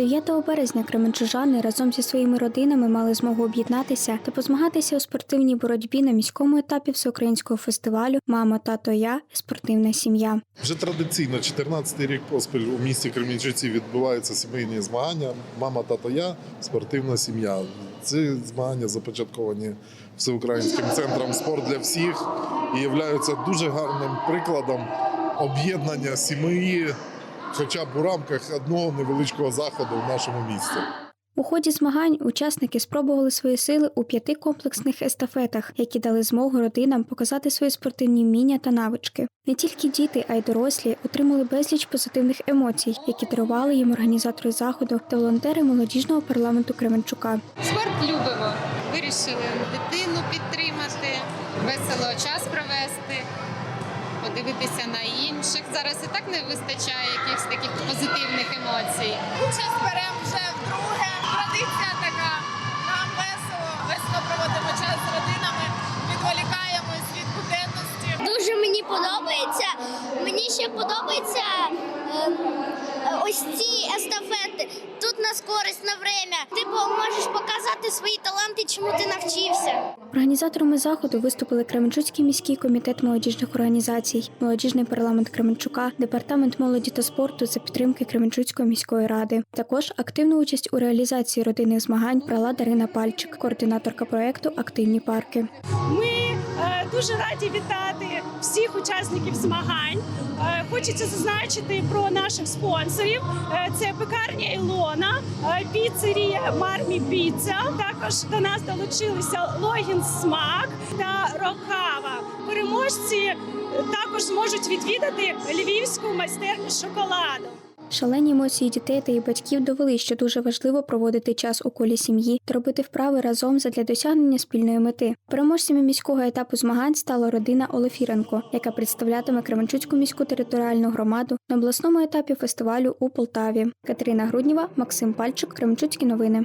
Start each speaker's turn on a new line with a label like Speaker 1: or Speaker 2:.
Speaker 1: 9 березня кременчужани разом зі своїми родинами мали змогу об'єднатися та позмагатися у спортивній боротьбі на міському етапі всеукраїнського фестивалю Мама, тато, я спортивна сім'я.
Speaker 2: Вже традиційно 14-й рік поспіль у місті Кремінчуці відбуваються сімейні змагання. Мама, тато, я спортивна сім'я. Ці змагання започатковані всеукраїнським центром спорт для всіх і являються дуже гарним прикладом об'єднання сім'ї, хоча б у рамках одного невеличкого заходу в нашому місті.
Speaker 1: У ході змагань учасники спробували свої сили у п'яти комплексних естафетах, які дали змогу родинам показати свої спортивні вміння та навички. Не тільки діти, а й дорослі отримали безліч позитивних емоцій, які дарували їм організатори заходу та волонтери молодіжного парламенту Кременчука.
Speaker 3: Спорт любимо. Вирішили дитину підтримати, весело час провести, подивитися на інших. Зараз і так не вистачає якихось таких позитивних емоцій.
Speaker 4: Участь беремо вже вдруге. Традиція така. Нам весело, весело проводимо час з родинами, відволікаємось від буденності.
Speaker 5: Дуже мені подобається. Мені ще подобається ем, ось ці естафети. Тут на скорість, на время. Ти можеш показати свої таланти, чому ти навчився.
Speaker 1: Організаторами заходу виступили Кременчуцький міський комітет молодіжних організацій, молодіжний парламент Кременчука, департамент молоді та спорту за підтримки Кременчуцької міської ради. Також активну участь у реалізації родинних змагань брала Дарина Пальчик, координаторка проекту Активні парки.
Speaker 6: Ми дуже раді вітати всіх учасників змагань. Е, хочеться зазначити про наших спонсорів. Е, це пекарня Ілона, е, піцерія Мармі Піца. Також до нас долучилися Логін Смак та Рокава. Переможці е, також зможуть відвідати львівську майстерню шоколаду.
Speaker 1: Шалені емоції дітей та їх батьків довели, що дуже важливо проводити час у колі сім'ї та робити вправи разом задля досягнення спільної мети. Переможцями міського етапу змагань стала родина Олефіренко, яка представлятиме Кременчуцьку міську територіальну громаду на обласному етапі фестивалю у Полтаві. Катерина Грудніва, Максим Пальчик, Кременчуцькі новини.